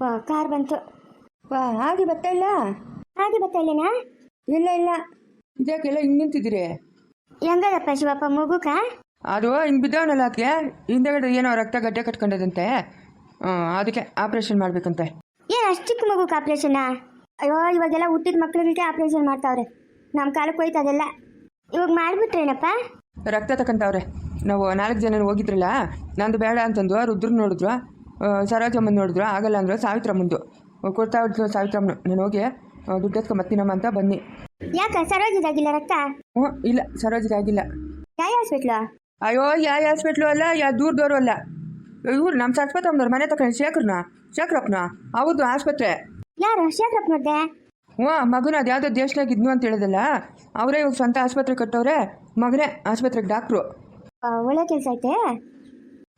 Car ಬಂತು. ವಾ ಹಾಗೆ ಬರ್ತಾ ಇಲ್ಲ? ಹಾಗೆ ಬರ್ತಾ ಇಲ್ಲೇನಾ? ಇಲ್ಲ ಇಲ್ಲ. ಇದಕ್ಕೆಲ್ಲ ಹಿಂಗೆ ನಿಂತಿದ್ದೀರಿ? ಹೆಂಗದಪ್ಪ ಶಿವಪ್ಪ ಮಗುಕ? ಅದು ಹಿಂಗೆ ಬಿದ್ದವನಲ್ಲ ಆಕೆ? ಹಿಂದೆಗಡೆ ಏನೋ ರಕ್ತ ಗಡ್ಡೆ ಕಟ್ಕೊಂಡದಂತೆ ಹ್ಮ್, ಅದಕ್ಕೆ ಆಪರೇಷನ್ ಮಾಡ್ಬೇಕಂತೆ. ಏನ್ ಅಷ್ಟು ಚಿಕ್ಕ ಮಗುಕ ಆಪ್ರೇಷನ್ ಅಯ್ಯೋ ಇವಾಗೆಲ್ಲ ಹುಟ್ಟಿದ ಮಕ್ಕಳಿಗೆ ಆಪ್ರೇಷನ್ ಮಾಡ್ತಾವ್ರೆ. ನಮ್ಮ ಕಾಲಕ್ಕೆ ಹೋಯ್ತು ಅದೆಲ್ಲ. ಇವಾಗ ಮಾಡ್ಬಿಟ್ರೇನಪ್ಪ ರಕ್ತ ತಕಂತವ್ರೆ. ನಾವು ನಾಲ್ಕು ಜನ ಹೋಗಿದ್ರಲ್ಲ ನಂದು ಬೇಡ ಅಂತಂದು ರುದ್ರ ನೋಡಿದ್ರು. ಸರೋಜಮ್ಮನ್ ನೋಡಿದ್ರು ಆಗಲ್ಲ ಅಂದ್ರು ಸಾವಿತ್ರಮ್ಮಂದು. ಕೊಡ್ತಾ ಇದ್ರು ಸಾವಿತ್ರಮ್ಮನು ನಾನು ಹೋಗಿ ದುಡ್ಡು ಎತ್ಕೊಂಬತ್ತೀನಮ್ಮ ಅಂತ ಬನ್ನಿ. ಯಾಕ ಸರೋಜಿದಾಗಿಲ್ಲ ರಕ್ತ? ಹ್ಞೂ ಇಲ್ಲ ಸರೋಜಿಗಾಗಿಲ್ಲ ಯಾವ ಹಾಸ್ಪಿಟ್ಲು? ಅಯ್ಯೋ ಯಾವ ಹಾಸ್ಪಿಟ್ಲು ಅಲ್ಲ ಯಾ ದೂರದವರು ಅಲ್ಲ. ಇವ್ರು ನಮ್ಮ ಸರಸ್ವತಮ್ಮನವ್ರು ಮನೆ ತಕೊಂಡು ಶೇಖರ್ನ ಶೇಖರಪ್ಪನ ಹೌದು ಆಸ್ಪತ್ರೆ. ಯಾರು ಶೇಖರಪ್ಪ ಹ್ಮ್ ಹ್ಞೂ ಮಗನ ಅದು ಯಾವುದೋ ದೇಶದಾಗ ಇದ್ನು ಅಂತ ಹೇಳಿದಲ್ಲ ಅವರೇ ಇವಾಗ ಸ್ವಂತ ಆಸ್ಪತ್ರೆ ಕಟ್ಟವ್ರೆ ಮಗನೇ ಆಸ್ಪತ್ರೆಗೆ ಡಾಕ್ಟ್ರು. ಒಳ್ಳೆ ಕೆಲಸ ಐತೆ?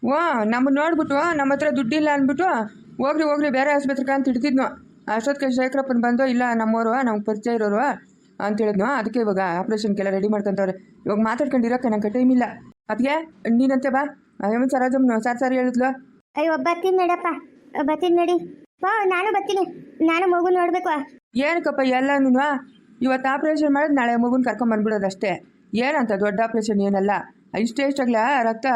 ಹ್ಞೂ ನಮ್ಮನ್ನ ನೋಡ್ಬಿಟ್ಟು ನಮ್ಮ ಹತ್ರ ದುಡ್ಡಿಲ್ಲ ಅಂದ್ಬಿಟ್ಟು ಹೋಗ್ರಿ ಹೋಗ್ರಿ ಬೇರೆ ಆಸ್ಪತ್ರೆಗೆ ಅಂತ ಹಿಡ್ತಿದ್ನು ಅಷ್ಟೊತ್ತಿಗೆ ಶೇಖರಪ್ಪನ ಬಂದು ಇಲ್ಲ ನಮ್ಮವರು ನಮ್ಗೆ ಪರಿಚಯ ಇರೋರು ಅಂತ ಹೇಳಿದ್ನು. ಅದಕ್ಕೆ ಇವಾಗ ಆಪ್ರೇಷನ್ಗೆಲ್ಲ ರೆಡಿ ಮಾಡ್ಕೊಂತವ್ರೆ. ಇವಾಗ ಮಾತಾಡ್ಕೊಂಡಿರೋಕೆ ನಂಗೆ ಟೈಮ್ ಇಲ್ಲ. ಅದಕ್ಕೆ ನೀನಂತೆ ಬಾ. ಅಯ್ಯಮ್ಮ ಸರೋಜಮ್ಮನು ಸಾರ್ ಸಾರಿ ಹೇಳಿದ್ಲು? ಅಯ್ಯೋ ಬರ್ತೀನಿ ನಡಪ್ಪ. ಬರ್ತೀನಿ ನಡಿ. ಬಾ ನಾನು ಬರ್ತೀನಿ. ನಾನು ಮಗು ನೋಡ್ಬೇಕು. ಏನಕ್ಕಪ್ಪ ಎಲ್ಲನೂ ಇವತ್ತು ಆಪ್ರೇಷನ್ ಮಾಡಿದ್ ನಾಳೆ ಮಗುನ ಕರ್ಕೊಂಡ್ಬಂದ್ಬಿಡೋದು ಅಷ್ಟೇ ಏನಂತ ದೊಡ್ಡ ಆಪ್ರೇಷನ್ ಏನಲ್ಲ. ಇಷ್ಟೇ ಇಷ್ಟಾಗ್ಲ ರಕ್ತ?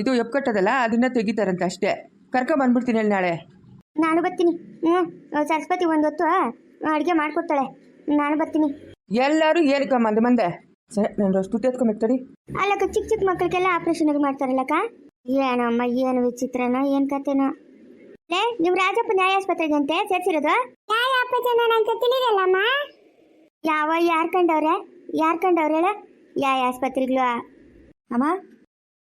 ಇದು ಎಪ್ಕಟ್ಟದಲ್ಲ ಅದನ್ನ ತೆಗಿತಾರಂತೆ ಅಷ್ಟೇ. ಕರ್ಕ ಬಂದ್ಬಿಡ್ತೀನಿ ಹೇಳಿ ನಾಳೆ. ನಾನು ಬರ್ತೀನಿ. ಹ್ಞೂ ಸರಸ್ವತಿ ಒಂದು ಹೊತ್ತು ಅಡುಗೆ ಮಾಡ್ಕೊಡ್ತಾಳೆ. ನಾನು ಬರ್ತೀನಿ. ಎಲ್ಲರೂ ಏನಕ್ಕ ಮಂದೆ ಮಂದೆ? ಸರಿ ನಾನು ಅಷ್ಟು ಎತ್ಕೊಂಬೇಕು ಅಲ್ಲಕ್ಕ ಚಿಕ್ಕ ಚಿಕ್ಕ ಮಕ್ಕಳಿಗೆಲ್ಲ ಆಪ್ರೇಷನ್ ಮಾಡ್ತಾರಲ್ಲಕ್ಕ? ಏನಮ್ಮ ಏನು ವಿಚಿತ್ರನೋ ಏನು ಕತೆನೋ. ಲೇ ನಿಮ್ಮ ರಾಜಪ್ಪ ನ್ಯಾಯ ಆಸ್ಪತ್ರೆಗೆ ಅಂತೆ ಸೇರ್ಸಿರೋದು? ನ್ಯಾಯ ಆಸ್ಪತ್ರೆ ಅಂತ ತಿಳಿರಲ್ಲಮ್ಮ ಯಾವ ಯಾರ್ ಕಂಡವ್ರೆ? ಯಾರ್ ಕಂಡವ್ರೆ ಹೇಳ? ಯಾವ ಆಸ್ಪತ್ರೆಗಳು ಅಮ್ಮ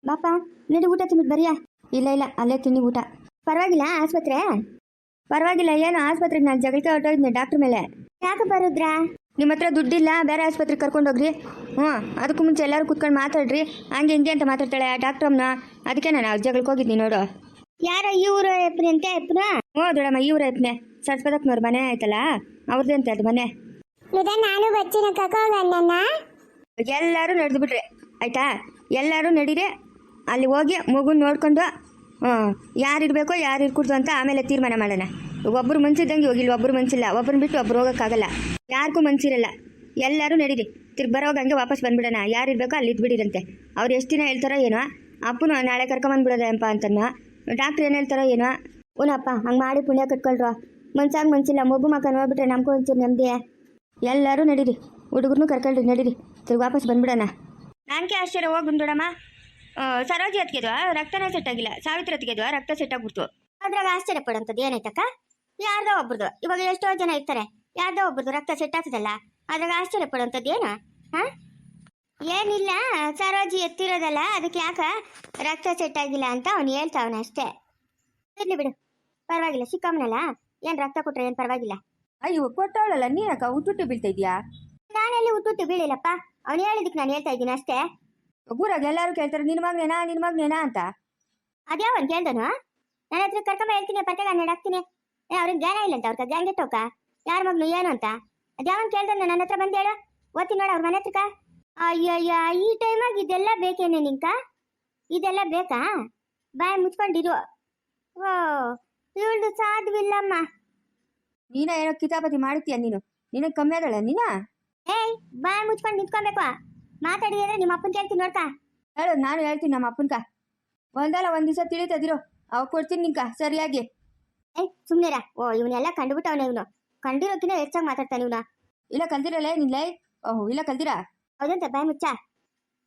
ಬಾಪ ನಡಿ ಊಟ ತಿನ್ಬಿಟ್ಟು ಬರಿಯಾ? ಇಲ್ಲ ಇಲ್ಲ ಅಲ್ಲೇ ತಿನ್ನಿ ಊಟ. ಪರವಾಗಿಲ್ಲ ಆಸ್ಪತ್ರೆ? ಪರವಾಗಿಲ್ಲ ಏನು ಆಸ್ಪತ್ರೆಗೆ ನಾನು ಜಗಳಕ್ಕೆ ಹೊರಟೋಗಿದ್ದೆ ಡಾಕ್ಟ್ರ್ ಮೇಲೆ. ಯಾಕೆ ಬರುದ್ರಾ ನಿಮ್ಮ ಹತ್ರ ದುಡ್ಡಿಲ್ಲ ಬೇರೆ ಆಸ್ಪತ್ರೆಗೆ ಕರ್ಕೊಂಡೋಗ್ರಿ. ಹ್ಞೂ ಅದಕ್ಕೂ ಮುಂಚೆ ಎಲ್ಲರೂ ಕುತ್ಕೊಂಡು ಮಾತಾಡ್ರಿ. ಹಂಗೆ ಹಿಂಗೆ ಅಂತ ಮಾತಾಡ್ತಾಳೆ ಆ ಡಾಕ್ಟ್ರಮ್ಮನ ಅದಕ್ಕೆ ನಾನು ಜಗಳಕ್ಕೆ ಹೋಗಿದ್ದೀನಿ ನೋಡು. ಯಾರೋ ಊರ ಎಪ್ರಿ ಅಂತ ಎಪ್ಪನ ಹ್ಞೂ ದೊಡಮ್ಮ ಇವ್ರ ಎಪ್ಪನೆ ಸರ್ಸ್ಪದಕ್ಕನವ್ರ ಮನೆ ಆಯ್ತಲ್ಲ? ಅವ್ರದ್ದೇ ಅಂತೆ ಅದು ಮನೆ ನಾನು ಬಚ್ಚಿನ ಕಕ್ಕ ಎಲ್ಲರೂ ನಡೆದು ಬಿಟ್ರೆ ಆಯ್ತಾ? ಎಲ್ಲರೂ ನಡೀರಿ ಅಲ್ಲಿ ಹೋಗಿ ಮಗು ನೋಡ್ಕೊಂಡು ಯಾರು ಇರಬೇಕೋ ಯಾರು ಇರ್ಕೂಡ್ದು ಅಂತ ಆಮೇಲೆ ತೀರ್ಮಾನ ಮಾಡೋಣ. ಒಬ್ಬರು ಮನ್ಸಿದ್ದಂಗೆ ಹೋಗಿಲ್ಲ ಒಬ್ಬರು ಮನ್ಸಿಲ್ಲ. ಒಬ್ಬರನ್ನ ಬಿಟ್ಟು ಒಬ್ರು ಹೋಗೋಕ್ಕಾಗಲ್ಲ. ಯಾರಿಗೂ ಮನ್ಸಿರಲ್ಲ. ಎಲ್ಲರೂ ನಡೀರಿ. ತಿರ್ಗಿ ಬರೋವಾಗ ಹಂಗೆ ವಾಪಸ್ ಬಂದ್ಬಿಡೋಣ. ಯಾರು ಇರಬೇಕೋ ಅಲ್ಲಿ ಇದ್ಬಿಡಿರಂತೆ. ಅವ್ರು ಎಷ್ಟು ದಿನ ಹೇಳ್ತಾರೋ ಏನೋ. ಅಪ್ಪನು ನಾಳೆ ಕರ್ಕೊಂಬಂದ್ಬಿಡೋದಪ್ಪ ಅಂತನ ಡಾಕ್ಟ್ರ್ ಏನು ಹೇಳ್ತಾರೋ ಏನೋ. ಓನಪ್ಪ ಹಂಗೆ ಮಾಡಿ ಪುಣ್ಯ ಕಟ್ಕೊಳ್ರು. ಮನ್ಸಾಗ ಮನ್ಸಿಲ್ಲ. ಮಗು ಮಕ್ಕ ನೋಡ್ಬಿಟ್ರೆ ನಮ್ಗೂ ಒಂಚೂರು ನೆಮ್ಮದಿ ಎಲ್ಲರೂ ನಡೀರಿ. ಹುಡುಗರನ್ನೂ ಕರ್ಕೊಳ್ರಿ, ನಡೀರಿ. ತಿರ್ಗಿ ವಾಪಸ್ ಬಂದ್ಬಿಡೋಣ. ನಾನ್ಕೆ ಆಶ್ಚರ್ಯ. ಹೋಗಿ ಬಂದ್ಬಿಡಮ್ಮ. ಸರೋಜಿ ಹತ್ಗೆದ್ವಾ ರಕ್ತನೇ ಸೆಟ್ ಆಗಿಲ್ಲ. ಸಾವಿತ್ರಿ ಹತ್ಗೆದ್ವಾ ರಕ್ತ ಸೆಟ್ ಆಗ್ಬಿಡ್ತು. ಅದ್ರಾಗ ಆಶ್ಚರ್ಯ ಪಡೋಂಥದ್ದು ಏನೈತಕ್ಕ ಯಾರ್ದೋ ಒಬ್ರದು. ಇವಾಗ ಎಷ್ಟೋ ಜನ ಇರ್ತಾರೆ. ಯಾರ್ದೋ ಒಬ್ರದು ರಕ್ತ ಸೆಟ್ ಆಗ್ತದಲ್ಲ? ಅದ್ರಾಗ ಆಶ್ಚರ್ಯ ಪಡೋಂಥದ್ದು ಏನು? ಹಾ? ಏನಿಲ್ಲ. ಸರೋಜಿ ಎತ್ತಿರೋದಲ್ಲ. ಅದಕ್ಕೆ ಯಾಕ ರಕ್ತ ಸೆಟ್ ಆಗಿಲ್ಲ ಅಂತ ಅವ್ನು ಹೇಳ್ತಾವನ ಅಷ್ಟೇ. ಇರ್ಲಿ ಬಿಡು. ಪರವಾಗಿಲ್ಲ. ಸಿಕ್ಕಮ್ಮನಲ್ಲ ಏನು ರಕ್ತ ಕೊಟ್ರೆ ಏನು ಪರವಾಗಿಲ್ಲ. ಅಯ್ಯೋ ಕೊಟ್ಟವಳಲ್ಲ. ನೀನಕ್ಕ ಹುಟ್ಟುಟ್ಟು ಬೀಳ್ತಾ ಇದೆಯಾ ನಾನೆಲ್ಲಿ ಹುಟ್ಟುಟ್ಟು ಬೀಳಿಲ್ಲಪ್ಪ. ಅವ್ನು ಹೇಳಿದಕ್ಕೆ ನಾನು ಹೇಳ್ತಾ ಇದ್ದೀನಿ ಅಷ್ಟೇ. ಊರಾಗ ಎಲ್ಲರೂ ಕೇಳ್ತಾರೆ ನಿನ್ನ ಮಗ್ನೇನಾ ನಿನ್ನ ಮಗ್ನೇನಾ ಅಂತ. ಅದ್ಯಾವನ್ ಕೇಳ್ದನು? ನನ್ನ ಹತ್ರ ಕರ್ಕೊಂಬ ಹೇಳ್ತೀನಿ ಪಟ್ಟೆಗ ಹಾಕ್ತೀನಿ. ಏ ಅವ್ರಿಗೆ ಜ್ಞಾನ ಇಲ್ಲ ಅಂತ ಅವ್ರ ಗ್ಯಾಂಗ್ ಟೋಕ ಯಾರ ಮಗ್ನು ಏನು ಅಂತ? ಅದ್ಯಾವನ್ ಕೇಳ್ದನು ನನ್ನ ಹತ್ರ ಬಂದು ಹೇಳು. ಓದ್ತೀನಿ ನೋಡ ಅವ್ರ ಮನೆ ಹತ್ರಕ ಅಯ್ಯಯ್ಯ ಈ ಟೈಮಾಗ ಇದೆಲ್ಲ ಬೇಕೇನೆ ನಿಂಕ? ಇದೆಲ್ಲ ಬೇಕಾ? ಬಾಯ್ ಮುಚ್ಕೊಂಡಿರು. ಓ ಇವಳ್ದು ಸಾಧ್ವಿಲ್ಲಮ್ಮ. ನೀನ ಏನೋ ಕಿತಾಪತಿ ಮಾಡ್ತೀಯ ನೀನು? ನಿನಗೆ ಕಮ್ಮಿ ಅದಳ ನೀನ? ಏಯ್ ಬಾಯ್ ಮುಚ್ಕೊಂಡು ನಿಂತ್ಕೊಬೇಕು ಮಾತಾಡಿದ್ರೆ ನಿಮ್ಮ ಅಪ್ಪನ ಕೇಳ್ತೀನಿ ನೋಡ್ಕ ಹೇಳು ನಾನು ಹೇಳ್ತೀನಿ ನಮ್ಮ ಅಪ್ಪನ್ಕ. ಒಂದಲ್ಲ ಒಂದ್ ದಿವಸ ತಿಳಿತದಿರು ಅವಾಗ ಕೊಡ್ತೀನಿ ನಿಂಕ ಸರಿಯಾಗಿ. ಏಯ್ ಸುಮ್ನಿರ. ಓ ಇವನ್ನೆಲ್ಲ ಕಂಡುಬಿಟ್ಟವನ ಇವನು. ಕಂಡಿರೋಕಿನ ಹೆಚ್ಚಾಗಿ ಮಾತಾಡ್ತಾನೆ ಇವನ. ಇಲ್ಲ ಕಲ್ತಿರಲ್ಲ ನಿನ್ಲೇ ಓಹ್ ಇಲ್ಲ ಕಲ್ತಿರಾ ಹೌದಂತ ಬಾಯ್ ಮುಚ್ಚ.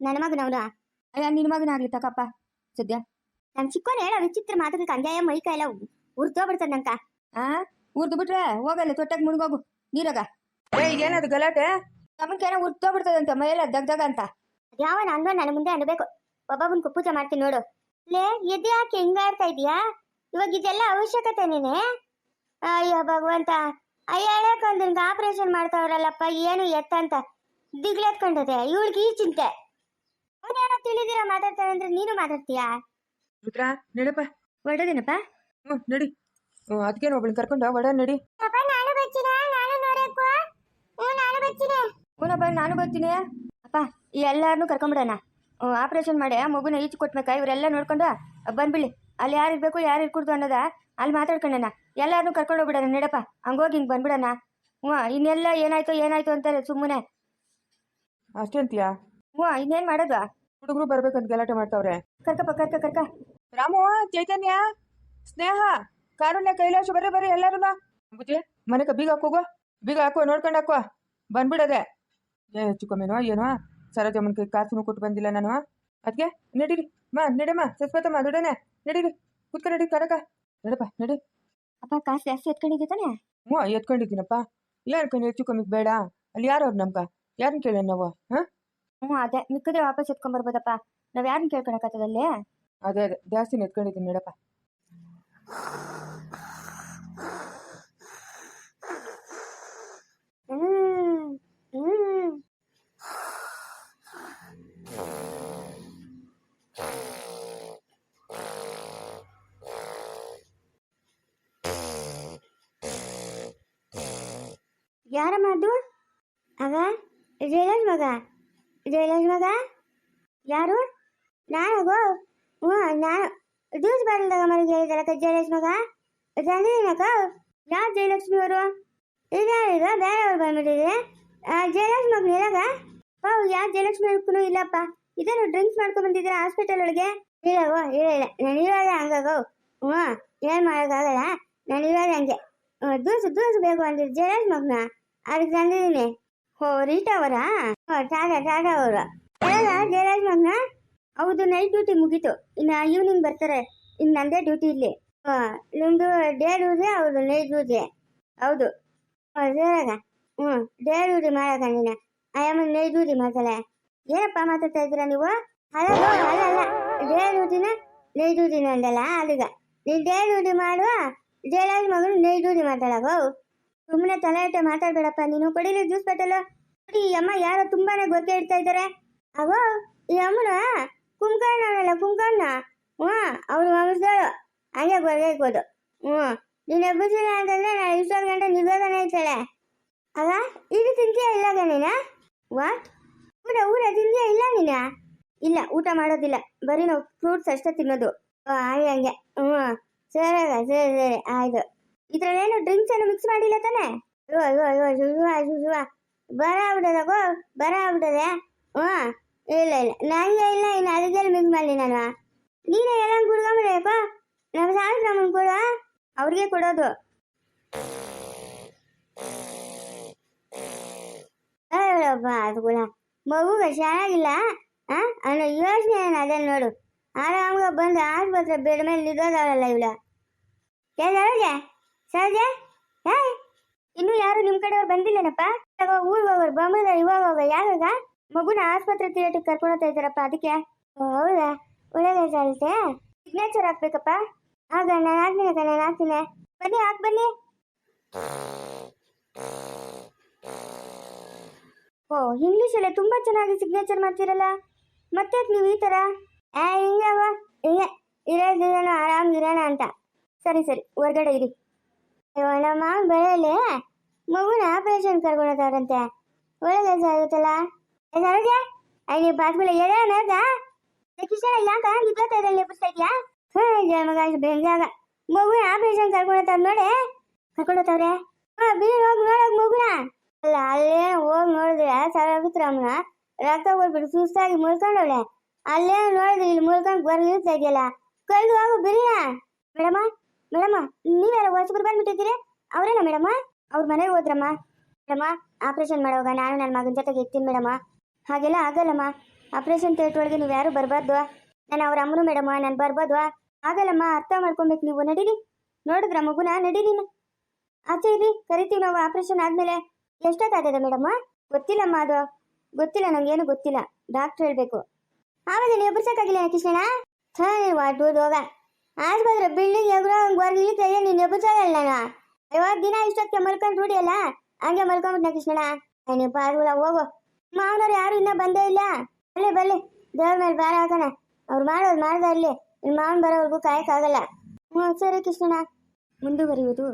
ನನ್ನ ಮಗನವನು ಅಯ್ಯ ನಿನ್ನ ಮಗನಾಗ್ಲಿ ತಕಪ್ಪ ಸದ್ಯ. ನನ್ ಚಿಕ್ಕೋನ್ ಹೇಳ ವಿಚಿತ್ರ ಮಾತುಗಳಿಗೆ ಹಂಗಾಯ ಮೈ ಕೈ ಎಲ್ಲ ಉರ್ತೋಗ್ಬಿಡ್ತದ ನಂಕ. ಆ? ಉರ್ದು ಬಿಟ್ರೆ ಹೋಗಲ್ಲ ತೊಟ್ಟಕ್ಕೆ ಮುಳುಗೋಗು. ನೀರಾಗ. ಏ ಏನದು ಗಲಾಟೆ? ನಮಗೇನೋ ಉರ್ತೋಗ್ಬಿಡ್ತದಂತ ಮೈಯೆಲ್ಲ ದಗ್ದಗ ಅಂತ. ಯಾವ ನಾನು ನನ್ನ ಮುಂದೆ ಅನ್ಬೇಕು. ಒಬ್ಬೊಬ್ಬನ ಪೂಜೆ ಮಾಡ್ತೀನಿ ನೋಡು. ಲೇ ಎದ್ ಯಾಕೆ ಹಿಂಗಾಡ್ತಾ ಇದೀಯಾ? ಇವಾಗ ಇದೆಲ್ಲ ಅವಶ್ಯಕತೆ ನೀನೆ? ಅಯ್ಯೋ ಭಗವಂತ ಅಯ್ಯ ಹೇಳಕೊಂದ್ ಆಪರೇಷನ್ ಮಾಡ್ತಾವ್ರಲ್ಲಪ್ಪ ಏನು ಎತ್ತ ಅಂತ ದಿಗ್ಲೆತ್ಕೊಂಡದೆ ಇವಳಿಗೆ ಈ ಚಿಂತೆ. ಅವನೇನೋ ತಿಳಿದಿರ ಮಾತಾಡ್ತಾನೆ ಅಂದ್ರೆ ನೀನು ಮಾತಾಡ್ತೀಯಾ? ರುದ್ರ ನಡಪ್ಪ. ಹೊರಡದೇನಪ್ಪ ಹ್ಞೂ ನಡಿ. ಅದಕ್ಕೇನು ಒಬ್ಳನ್ನ ಕರ್ಕೊಂಡು? ಒಡ ನಡಿ. ನಾನು ಬಚ್ಚಿನ ನಾನು ನೋಡಕ್ಕೂ ನಾನು ಬಚ್ಚಿನ ಹ್ಞೂನಪ್ಪ ನಾನು ಬರ್ತೀನಿ. ಅಪ್ಪ ಈ ಎಲ್ಲಾರನ್ನೂ ಕರ್ಕೊಂಬಿಡೋಣ. ಆಪ್ರೇಷನ್ ಮಾಡಿ ಆ ಮಗುನ ಈಚು ಕೊಟ್ಬೇಕಾ? ಇವರೆಲ್ಲ ನೋಡ್ಕೊಂಡು ಬಂದ್ಬಿಡಿ. ಅಲ್ಲಿ ಯಾರು ಇರಬೇಕು ಯಾರು ಇರ್ಕೂಡ್ದು ಅನ್ನೋದ ಅಲ್ಲಿ ಮಾತಾಡ್ಕೊಂಡಣ. ಎಲ್ಲಾರನು ಕರ್ಕೊಂಡು ಹೋಗ್ಬಿಡೋಣ ನಡಪ್ಪ. ಹಂಗೋಗಿ ಹಿಂಗೆ ಬಂದ್ಬಿಡೋಣ. ಹ್ಞೂ ಇನ್ನೆಲ್ಲ ಏನಾಯ್ತು ಏನಾಯ್ತು ಅಂತಾರೆ ಸುಮ್ಮನೆ ಅಷ್ಟೇ ಅಂತೀಯಾ ಹ್ಞೂ ಇನ್ನೇನು ಮಾಡೋದು? ಹುಡುಗರು ಬರ್ಬೇಕಂತ ಗಲಾಟೆ ಮಾಡ್ತಾವ್ರೆ. ಕರ್ಕಪ್ಪ ಕರ್ಕ ಕರ್ಕ. ರಾಮು ಚೈತನ್ಯ ಸ್ನೇಹ ಕಾರುಣ್ಯ ಕೈಲಾಶ ಬರ್ರಿ ಬರ್ರಿ ಎಲ್ಲರೂ ಬುದ್ಧಿ ಮನೆಗೆ ಬೀಗ ಹಾಕೋಗು. ಬೀಗ ಹಾಕೋ ನೋಡ್ಕೊಂಡು ಹಾಕೋ. ಬಂದ್ಬಿಡದೆ. ಏ ಹೆಚ್ಚು ಕಮ್ಮಿನೋ ಏನೋ ಸರೋಜಮ್ಮನ ಕೈ ಕಾಸುನು ಕೊಟ್ಟು ಬಂದಿಲ್ಲ ನಾನು. ಅದಕ್ಕೆ ನಡೀರಿ ಮಾ ನಡೆಮ್ಮ ಸಸ್ಪತಮ್ಮ ದುಡನೆ ನಡೀರಿ ಕುತ್ಕ ನಡಿ ಕರಕ ನಡಪ್ಪ ನಡಿ. ಅಪ್ಪ ಕಾಸು ಜಾಸ್ತಿ ಎತ್ಕೊಂಡಿದ್ದೆ ತಾನೆ ಹ್ಞೂ ಎತ್ಕೊಂಡಿದ್ದೀನಪ್ಪ. ಏನು ಕಣ್ಣು ಹೆಚ್ಚು ಬೇಡ. ಅಲ್ಲಿ ಯಾರು ಅವ್ರು ನಮ್ಗೆ? ಯಾರನ್ನ ಕೇಳೋಣ ನಾವು? ಹಾಂ? ಹ್ಞೂ ಅದೇ ಮಿಕ್ಕದೆ ವಾಪಸ್ ಎತ್ಕೊಂಡ್ಬರ್ಬೋದಪ್ಪ ನಾವು ಯಾರನ್ನ ಕೇಳ್ಕೊಳಕತ್ತದಲ್ಲಿ ಅದೇ ಅದೇ ಜಾಸ್ತಿ ಎತ್ಕೊಂಡಿದ್ದೀನಿ ನಡಪ್ಪ ಹ್ಮ್ ಹ್ಮ್ ಯಾರಮ್ಮ ಅದು ಆಗ ಜಯರಾಜ್ ಮಗ? ಜಯರಾಜ್ ಮಗ? ಯಾರು? ನಾನು ಗೋ ಹ್ಞೂ, ನಾನು ಜ್ಯೂಸ್ ಬಾಟಲ್ದಾಗ ಮನೆಗೆ ಹೇಳಿದಾರಕ್ಕ ಜಯರಾಜ್ ಮಗ? ತಂದಿದ್ದೀನಕ್ಕ ಯಾರು ಜಯಲಕ್ಷ್ಮಿ ಅವರು? ಇದಾರೀಗ ಬೇರೆಯವ್ರು ಬಂದ್ಬಿಟ್ಟಿದ್ರೆ ಜಯಲಕ್ಷ್ಮಿ ಮಗನ ಇದಾಗ ಹೌದು ಯಾರು ಜಯಲಕ್ಷ್ಮಿ ಅವ್ರಿಗೂ ಇಲ್ಲಪ್ಪ. ಇದೇನು ಡ್ರಿಂಕ್ಸ್ ಮಾಡ್ಕೊಂಡು ಬಂದಿದ್ದೀರಾ ಹಾಸ್ಪಿಟಲ್ ಒಳಗೆ? ಇಲ್ಲವೋ ಇಲ್ಲ ಇಲ್ಲ. ನಾನು ಇವಾಗ ಹಂಗಾಗೋ ಹ್ಞೂ, ಏನು ಮಾಡೋಕ್ಕಾಗಲ್ಲ. ನಾನು ಇವಾಗ ಹಂಗೆ. ದೂಸು ದೂಸು ಬೇಕು ಅಂದಿದ್ದು. ಜಯಲಕ್ಷ್ಮಿ ಮಗನ? ಅದಕ್ಕೆ ತಂದಿದ್ದೀನಿ. ಓ ರೀಟಾ ಅವರಾ? ಟಾಟಾ ಟಾಟಾ ಅವರು. ಹೇಳಲ್ಲ, ಜಯರಾಜ್ ಮಗನ? ಹೌದು ನೈಟ್ ಡ್ಯೂಟಿ ಮುಗೀತು. ಇನ್ನು ಈವ್ನಿಂಗ್ ಬರ್ತಾರೆ. ಇನ್ನು ನಂದೇ ಡ್ಯೂಟಿ ಇಲ್ಲಿ. ಹಾಂ ನಿಮ್ಮದು ಡೇ ಡ್ಯೂಟಿ ಹೌದು. ನೈಟ್ ಡ್ಯೂಟಿ ಹೌದು ಸರಿಯಾಗ ಹ್ಞೂ ಡೇ ಡ್ಯೂಟಿ ಮಾಡಕ ನೀನು ಆಯಮ್ಮ ನೈಟ್ ಡ್ಯೂಟಿ ಮಾಡ್ತಾಳೆ ಏನಪ್ಪ ಮಾತಾಡ್ತಾ ಇದ್ದೀರಾ ನೀವು? ಅಲ್ಲ ಅಲ್ಲ ಅಲ್ಲ ಡೇ ಡ್ಯೂಟಿನ ನೈಟ್ ಡ್ಯೂಟಿನ ಅಂದಲ್ಲ ಅದೀಗ ನೀನು ಡೇ ಡ್ಯೂಟಿ ಮಾಡುವ, ಜಯರಾಜ್ ಮಗನು ನೈಟ್ ಡ್ಯೂಟಿ ಮಾಡ್ತಾಳಗೋ ಸುಮ್ಮನೆ ತಲೆಯಟ್ಟೆ ಮಾತಾಡಬೇಡಪ್ಪ. ನೀನು ಕೊಡಿಲಿ ಜ್ಯೂಸ್ ಪೆಟ್ಟಲು ನೋಡಿ, ಈ ಅಮ್ಮ ಯಾರೋ ತುಂಬಾನೇ ಗೊತ್ತೇ ಇಡ್ತಾ ಇದ್ದಾರೆ. ಅವೋ ಈ ಅಮ್ಮನ? ಕುಂಕಣ್ಣನಲ್ಲ ಕುಂಕಣ್ಣ ಹ್ಞೂ ಅವ್ರು ಮಗಳು ಹಂಗೆ ಗೊತ್ತಾಗ್ಬೋದು ಹ್ಞೂ, ನೀನು ಎಬ್ಬಿಸಿಲ್ಲ ಅಂತಂದ್ರೆ ನಾನು ಇಷ್ಟೊಂದು ಗಂಟೆ ನಿಲ್ಲೋದನ್ನ ಐತಾಳೆ ಅಲ್ಲ, ಇದು ತಿಂತೀಯ ಇಲ್ಲ ಗಣಿನ ವಾಟ್ ಊಟ ಊಟ ತಿಂತೀಯ ಇಲ್ಲ ನೀನ? ಇಲ್ಲ, ಊಟ ಮಾಡೋದಿಲ್ಲ. ಬರೀ ನಾವು ಫ್ರೂಟ್ಸ್ ಅಷ್ಟೇ ತಿನ್ನೋದು. ಹಾಗೆ, ಹಂಗೆ. ಹ್ಞೂ. ಸರಿ ಸರಿ ಸರಿ, ಆಯ್ತು. ಇದ್ರಲ್ಲೇನು ಡ್ರಿಂಕ್ಸ್ ಏನು ಮಿಕ್ಸ್ ಮಾಡಿಲ್ಲ ತಾನೆ? ಅಯ್ಯೋ ಅಯ್ಯೋ ಅಯ್ಯೋ ಶುಶುವ ಶುಶುವ ಬರ ಆಗ್ಬಿಟ್ಟದ ಗೋ ಬರ ಆಗ್ಬಿಟ್ಟದೆ ಹ್ಞೂ. ಇಲ್ಲ ಇಲ್ಲ. ನನಗೆ ಇಲ್ಲ, ಇನ್ನು ಅದಕ್ಕೆಲ್ಲ ಮಿಕ್ಸ್ ಮಾಡಲಿ ನಾನು. ನೀನೇ ಎಲ್ಲ ಕುಡ್ಕೊಂಬಿಡಪ್ಪ ನಮ್ಮ ಸಾಯಂಕಾಲ ಕೊಡುವ? ಅವ್ರಿಗೆ ಕೊಡೋದು. ಹೇಳಪ್ಪ, ಅದು ಕೂಡ. ಮಗುಗೆ ಚೆನ್ನಾಗಿಲ್ಲ ಆ? ಅನ್ನೋ ಯೋಚನೆ ಏನು ಅದೇ ನೋಡು. ಆರಾಮ್ಗೆ ಬಂದು ಆಸ್ಪತ್ರೆ ಬೆಡ್ ಮೇಲೆ ನಿಲ್ಲೋದವಳಲ್ಲ ಇವಳ. ಏ ಏ ಇನ್ನು ಯಾರು ನಿಮ್ಮ ಕಡೆಯವ್ರು ಬಂದಿಲ್ಲನಪ್ಪ? ಇವಾಗ ಊರಿಗೆ ಹೋಗೋರು ಬೊಮ್ಮದ ಇವಾಗ ಯಾವಾಗ ಮಗುನ ಆಸ್ಪತ್ರೆ ಥಿಯೇಟರ್ ಕರ್ಕೊಂಡು ಇದ್ದಾರಪ್ಪ ಅದಕ್ಕೆ. ಹೌದಾ? ಒಳ್ಳೆದಾಯ್ತೆ ಸಿಗ್ನೇಚರ್ ಹಾಕ್ಬೇಕಪ್ಪ. ಆಗ ನಾನು ಹಾಕ್ತೀನಿ ಅಕ್ಕ ನಾನು ಹಾಕ್ತೀನಿ. ಬನ್ನಿ, ಹಾಕ್ ಬನ್ನಿ. ಓ ಇಂಗ್ಲೀಷಲ್ಲೇ ತುಂಬಾ ಚೆನ್ನಾಗಿ ಸಿಗ್ನೇಚರ್ ಮಾಡ್ತೀರಲ್ಲ. ಮತ್ತೆ ನೀವು ಈ ಥರ ಹಿಂಗೆ ಹಿಂಗೆ ಇರೋದಿರೋಣ ಆರಾಮ್ ಇರೋಣ ಅಂತ. ಸರಿ ಸರಿ, ಹೊರ್ಗಡೆ ಇರಿ. ನಮ್ಮ ಬೆಳೆಯಲ್ಲಿ ಮಗುನ ಆಪರೇಷನ್ ಕರ್ಕೊಂಡೋದವ್ರಂತೆ. ಒಳ್ಳೆ ಆಗುತ್ತಲ್ಲ ಸರೋಜ ಐ ನೀವು ಬಾಸ್ಬಿಲ್ಲ ಎಳೆ ನೋಡ್ದ? ಕಿಶನ ಯಾಕ? ನಿದ್ರತಾ ಇದ್ರಲ್ಲಿ ಎಬ್ಬಿಸ್ತಾ ಇದೆಯಾ? ಹ್ಞೂ ಜಮಗ ಬೆಂಗಾಗ ಮಗುನ ಆಪರೇಷನ್ ಕರ್ಕೊಂಡೋಗ್ತಾವ್ ನೋಡಿ. ಕರ್ಕೊಂಡೋಗ್ತಾವ್ರೆ? ಹಾಂ ಬೀರ್ ಹೋಗಿ ನೋಡೋಕೆ ಮಗುನ. ಅಲ್ಲ, ಅಲ್ಲೇ ಹೋಗಿ ನೋಡಿದ್ರೆ ಸಾವಿತ್ರಮ್ಮನ ರಕ್ತ ಹೋಗ್ಬಿಟ್ಟು ಸುಸ್ತಾಗಿ ಮುಳ್ಕೊಂಡವಳೆ. ಅಲ್ಲೇ ನೋಡಿದ್ರೆ ಇಲ್ಲಿ ಮುಳ್ಕೊಂಡು ಬರ್ಲಿರ್ತಾ ಇದೆಯಲ್ಲ ಕಳ್ದು ಹೋಗು ಬಿರಿನ ಮೇಡಮ ಮೇಡಮ ನೀವೆಲ್ಲ ಹೊಸಬ್ರು ಬಂದ್ಬಿಟ್ಟಿದ್ದೀರಿ? ಅವರೇನ ಮೇಡಮ್ಮ? ಅವ್ರ ಮನೆಗೆ ಹೋದ್ರಮ್ಮ. ಮೇಡಮ್ಮ, ಆಪರೇಷನ್ ಮಾಡೋವಾಗ ನಾನು ನನ್ನ ಮಗನ ಜೊತೆಗೆ ಇರ್ತೀನಿ ಮೇಡಮ್ಮ. ಹಾಗೆಲ್ಲ ಆಗಲ್ಲಮ್ಮ. ಆಪರೇಷನ್ ಥಿಯೇಟ್ರ್ ಒಳಗೆ ನೀವು ಯಾರು ಬರಬಾರ್ದು. ನಾನು ಅವ್ರ ಅಮ್ಮನು ಮೇಡಮ್ಮ, ನಾನು ಬರ್ಬೋದು ಆಗಲ್ಲಮ್ಮ, ಅರ್ಥ ಮಾಡ್ಕೊಬೇಕು ನೀವು. ನಡೀರಿ. ನೋಡಿದ್ರ ಮಗುನ? ನಡೀರಿ ಆಚೆ ಇರಿ ಕರಿತೀವಿ ನಾವು ಆಪರೇಷನ್ ಆದ್ಮೇಲೆ. ಎಷ್ಟೊತ್ತಾಗಿದೆ ಮೇಡಮ್ಮ? ಗೊತ್ತಿಲ್ಲಮ್ಮ ಅದು. ಗೊತ್ತಿಲ್ಲ, ನಂಗೇನು ಗೊತ್ತಿಲ್ಲ. ಡಾಕ್ಟರ್ ಹೇಳ್ಬೇಕು. ಆಮೇಲೆ ನೀವು ಬರ್ಸಕ್ಕಾಗಿಲ್ಲ ಕೃಷ್ಣಣ್ಣ? ಛೇ ವಾಟ್ ಅಡ್ಬೋದು ಹೋಗ ಆಸ್ಪತ್ರೆ ಬಿಲ್ಡಿಂಗ್ ಎಗ್ರ ಬರ್ಲಿಕ್ಕೆ ಇಳಿತದೆ ನೀನು ಎಬ್ಬರ್ಸೋದಲ್ಲ ನಾನು. ಐವತ್ತು ದಿನ ಇಷ್ಟೊತ್ತಿಗೆ ಮಲ್ಕೊಂಡು ರೂಢಿಯಲ್ಲ ಹಂಗೆ ಮಲ್ಕೊಂಡ್ಬಿಟ್ಟ ಕೃಷ್ಣಣ್ಣ ಏ, ನೀವು ಪಾರ್ಗುಲ ಹೋಗು. ಮಾವನವ್ರು ಯಾರು ಇನ್ನೂ ಬಂದೇ ಇಲ್ಲ? ಬಲ್ಲಿ ಬಲ್ಲಿ ದೇವ್ರ ಮೇಲೆ ಭಾರ ಹಾಕೋಣ. ಅವ್ರು ಮಾಡೋದು ಮಾಡ್ದ ಅಲ್ಲಿ. ನಿಮ್ಮ ಮಾವನ್ ಬರೋವರೆಗೂ ಕಾಯಕ್ಕಾಗಲ್ಲ. ಹ್ಞೂ ಸರಿ ಕೃಷ್ಣಣ್ಣ. ಮುಂದುವರಿಯುವುದು